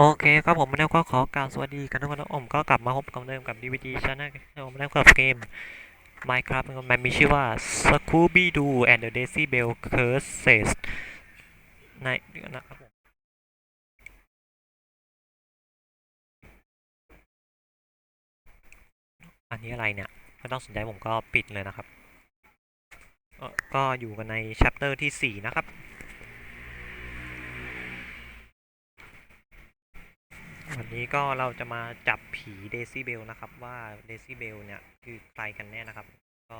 โอเคครับผมแล้วก็ขอกล่าวสวัสดีกันทุกคนนะผมก็กลับมาพบกับเดิมกับ DVD Channel ผมเล่นกับเกม Minecraft มันมีชื่อว่า Scooby Doo and the Daisy Bell Curses ในนะครับผมอันนี้อะไรเนี่ย ไม่ต้องสนใจผมก็ปิดเลยนะครับ ก็อยู่กันใน chapter ที่ 4 นะครับ วันนี้ก็เราจะมาจับผีเดซิเบลนะครับ ว่าเดซิเบลเนี่ยคือใครกันแน่นะครับ ก็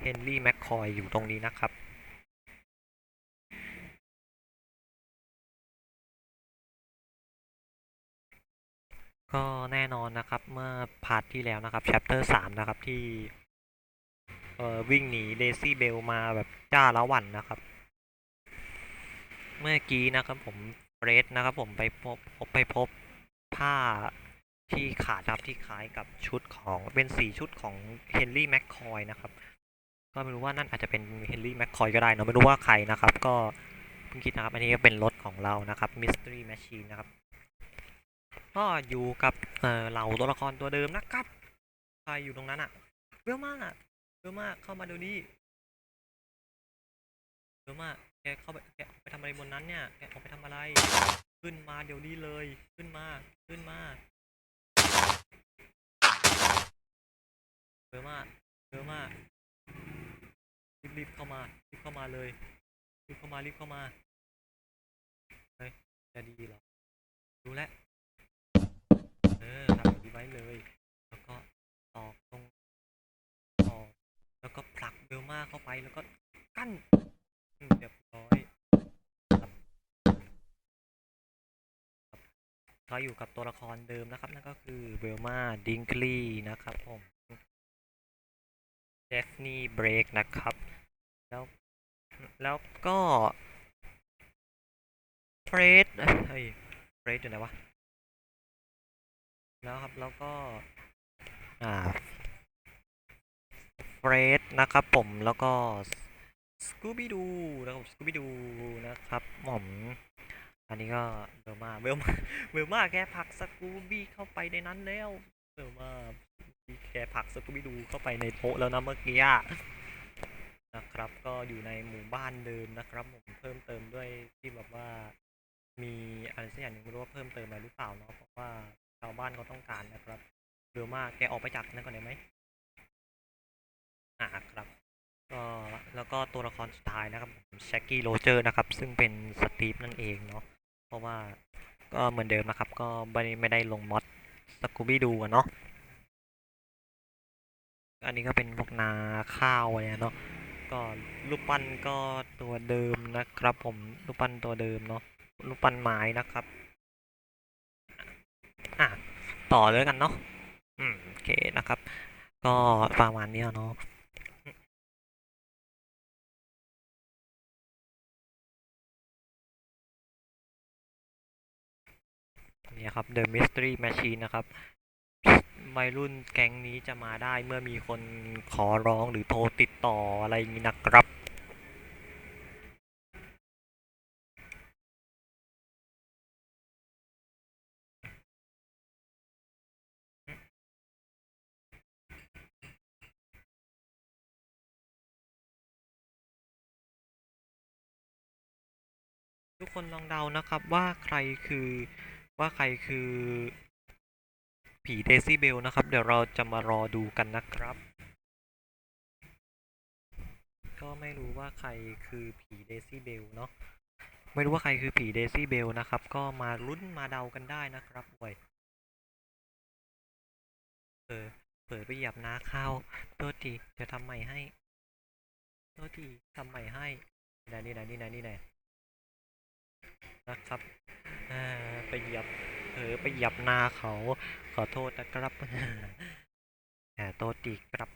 เฮนรี่แมคคอยอยู่ตรงนี้นะครับ ก็แน่นอนนะครับเมื่อพาร์ทที่แล้วนะครับ chapter 3นะครับที่เอ่อวิ่งหนีเดซิเบลมาแบบจ้าละวันนะครับ เมื่อกี้นะครับผม เรดนะครับผมไปพบไปพบผ้าที่ขาดครับที่คล้ายกับชุดของเป็นสีชุดของเฮนรี่แมคคอยนะครับ ก็ไม่รู้ว่านั่นอาจจะเป็นเฮนรี่แมคคอยก็ได้เนอะไม่รู้ว่าใครนะครับ ก็เพิ่งคิดนะครับ อันนี้ก็เป็นรถของเรานะครับมิส t ต r ีแมชชีนนะครับ ก็อยู่กับเอ่อเหล่าตัวละครตัวเดิมนะครับ ใครอยู่ตรงนั้นอะเวลมากอะเวลมากเข้ามาดูนี่เวลมาก แกเข้าไปแกไปทำอะไรบนนั้นเนี่ย แกออกไปทำอะไร ขึ้นมาเดี๋ยวนี้เลย ขึ้นมา ขึ้นมาเวลมากเวลมากรีบรีบเข้ามา รีบเข้ามาเลย รีบเข้ามา รีบเข้ามาเฮ้ยจะดีหรอ รู้แล้ว เออทำแบบนี้ไว้เลย แล้วก็ตอกตรงตอกแล้วก็ผลักเบลมาเข้าไป แล้วก็กั้นอืมเรียบร้อยครับ เขาอยู่กับตัวละครเดิมนะครับ นั่นก็คือเบลมาดิงคลีนะครับผมเดฟนี่เบรกนะครับ แล้วแล้วก็เฟรดเฮ้ยเฟรดอยู่ไหนวะ แล้วครับแล้วก็อ่าเฟรดนะครับผมแล้วก็สกูบี้ดูนะครับสกูบี้ดูนะครับผม อันนี้ก็เวลมาเวลมาเวลมาแกผักสกูบี้เข้าไปในนั้นแล้วเวลมาแกผักสกูบี้ดูเข้าไปในโต๊ะแล้วนะเมื่อกี้นะครับก็อยู่ในหมู่บ้านเดิมนะครับผมเพิ่มเติมด้วยที่แบบว่ามีอะไรสักอย่างหนึงไม่รู้ว่าเพิ่มเติมอะไรหรือเปล่าเนาะเพราะว่าชาวบ้านเขาต้องการนะครับเร็วมากแกออกไปจากนั้นก่อนได้ไหมอ่าครับก็แล้วก็ตัวละครสุดท้ายนะครับแชกกี้โรเจอร์นะครับ ซึ่งเป็นสตีฟนั่นเองเนาะ เพราะว่าก็เหมือนเดิมนะครับ ก็ไม่ได้ไม่ได้ลงมอดสกูบี้ดูอะเนาะอันนี้ก็เป็นพวกนาข้าวอะไรเนาะก็รูปปั้นก็ตัวเดิมนะครับ ผมรูปปั้นตัวเดิมเนาะรูปปั้นไม้นะครับอะต่อเลยกันเนาะอืมโอเคนะครับ ก็ประมาณนี้เนาะ เนี่ยครับ The Mystery Machine นะครับวัยรุ่นแก๊งนี้จะมาได้เมื่อมีคนขอร้องหรือโทรติดต่ออะไรอย่างนี้นะครับ ทุกคนลองเดานะครับว่าใครคือ ว่าใครคือ ผีเดซิเบลนะครับ เดี๋ยวเราจะมารอดูกันนะครับ ก็ไม่รู้ว่าใครคือผีเดซิเบลเนาะไม่รู้ว่าใครคือผีเดซิเบลนะครับ ก็มาลุ้นมาเดากันได้นะครับโว้ยเออเปิดไปเหยียบนาข้าวตัวทีเดี๋ยวทำใหม่ให้ตัวทีทำใหม่ให้นี่นะนี่นะนี่นะนี่นะนะครับ ไปเหยียบเออไปเหยียบนาเขาขอโทษนะครับแต่โตตีครับ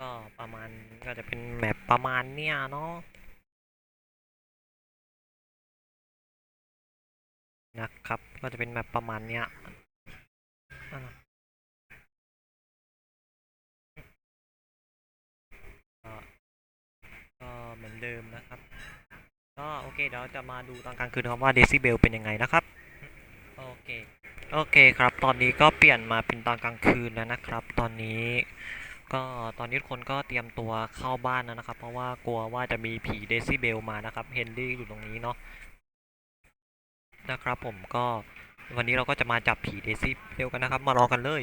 ก็ประมาณก็จะเป็นแมปประมาณเนี้ยเนาะนะครับ ก็จะเป็นแมปประมาณเนี้ยก็เหมือนเดิมนะครับ ก็โอเคเดี๋ยวเราจะมาดูตอนกลางคืนนะครับว่าเดซิเบลเป็นยังไงนะครับโอเคโอเคครับ ตอนนี้ก็เปลี่ยนมาเป็นตอนกลางคืนแล้วนะครับ ตอนนี้ก็ตอนนี้ทุกคนก็เตรียมตัวเข้าบ้านแล้วนะครับ เพราะว่ากลัวว่าจะมีผีเดซิเบลมานะครับเฮนรี่อยู่ตรงนี้เนาะนะครับผมก็วันนี้เราก็จะมาจับผีเดซิเบลกันนะครับ มารอกันเลย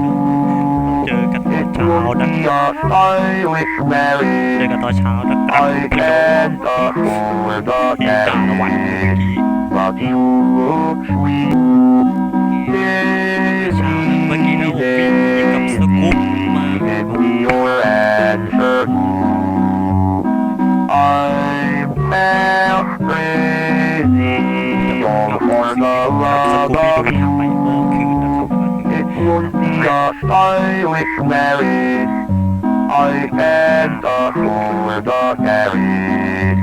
เจอกันตอน It เช้า would นะ be a stylish เจอ marriage. กันตอนเช้านะครับ I พี่น้อง can't afford the ที่จ่าละวันเมื่อ cash, กี้ I stylish Mary, I can't afford a Mary.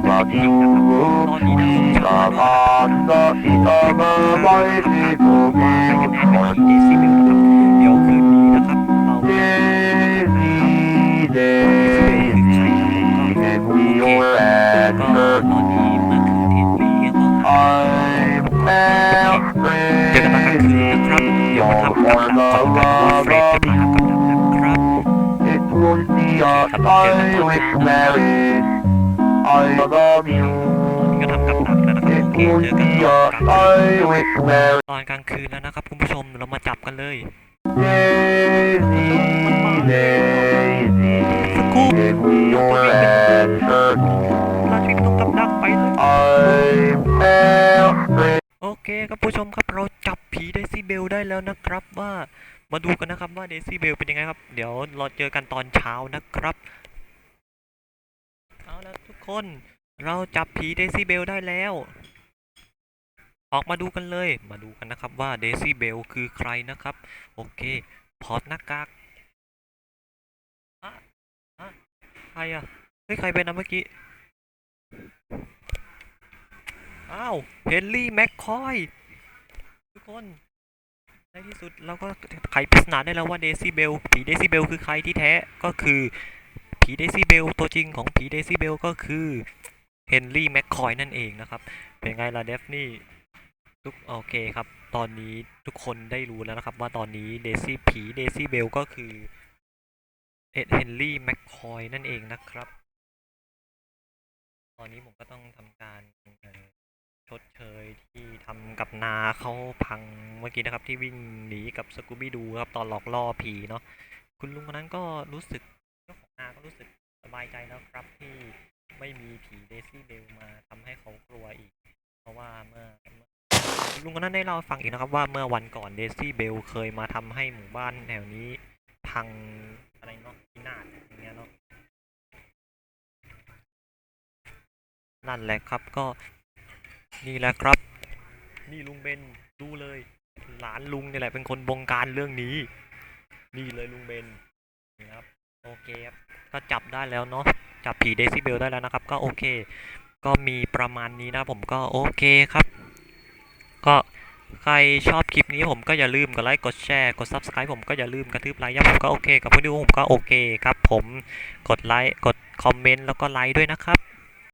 But you will be upon the seat of a bicycle wheel. Stylish marriage. I love you. ก็ทำกับดักแล้วนะครับ It โอเค would เจอกัน be ตอน a กลางคืน stylish marriage. ตอนกลางคืนแล้วนะครับคุณผู้ชมเรามาจับกันเลย Daisy, Daisy, สกู๊ป give me your answer. เราช่วยต้องกับดักไปเลย I'm half crazy. โอเคครับผู้ชมครับเราจับผีเดซิเบลได้แล้วนะครับว่ามาดูกันนะครับว่าเดซิเบลเป็นยังไงครับ เดี๋ยวเราเจอกันตอนเช้านะครับเอาละทุก คน เราจับผีเดซิเบลได้แล้ว ออกมาดูกันเลย มาดูกันนะครับว่าเดซิเบลคือใครนะครับ โอเค พอดหน้ากากใครอะเฮ้ย ใครเป็นนะเมื่อกี้ อ้าว เฮนรี่ แม็กคอย ทุกคน ในที่สุดเราก็ไขปริศนาได้แล้วว่าเดซิเบลผีเดซิเบลคือใครที่แท้ก็คือ ผีเดซิเบลตัวจริงของผีเดซิเบลก็คือเฮนรี่แม็กคอยนั่นเองนะครับ เป็นไงล่ะเดฟนี่ทุกโอเคครับ ตอนนี้ทุกคนได้รู้แล้วนะครับว่าตอนนี้เดซี่ผีเดซิเบลก็คือเอ็ดเฮนรี่แม็กคอยนั่นเองนะครับ ตอนนี้ผมก็ต้องทำการชดเชยที่ทำกับนาเขาพังเมื่อกี้นะครับที่วิ่งหนีกับสกูบี้ดูครับตอนหลอกล่อผีเนาะคุณลุงคนนั้นก็รู้สึก อาก็รู้สึกสบายใจแล้วครับที่ไม่มีผีเดซี่เบลมาทำให้เขากลัวอีก เพราะว่าเมื่อลุงคนนั้นได้เล่าฟังอีกนะครับว่าเมื่อวันก่อนเดซี่เบลเคยมาทำให้หมู่บ้านแถวนี้พังอะไรเนาะพินาศอย่างเงี้ยเนาะนั่นแหละครับก็นี่แหละครับ นี่ลุงเบนดูเลย หลานลุงนี่แหละเป็นคนบงการเรื่องนี้ นี่เลยลุงเบนนี่ครับ โอเคครับก็จับได้แล้วเนาะจับผีเดซิเบลได้แล้วนะครับ ก็โอเค ก็มีประมาณนี้นะผมก็โอเคครับ ก็ใครชอบคลิปนี้ผมก็อย่าลืมกดไลค์กดแชร์กด subscribe ผมก็อย่าลืมกระทืบไลค์ย้ำผมก็โอเค กับเพื่อนดูผมก็โอเคครับ ผมกดไลค์กดคอมเมนต์แล้วก็ไลค์ด้วยนะครับ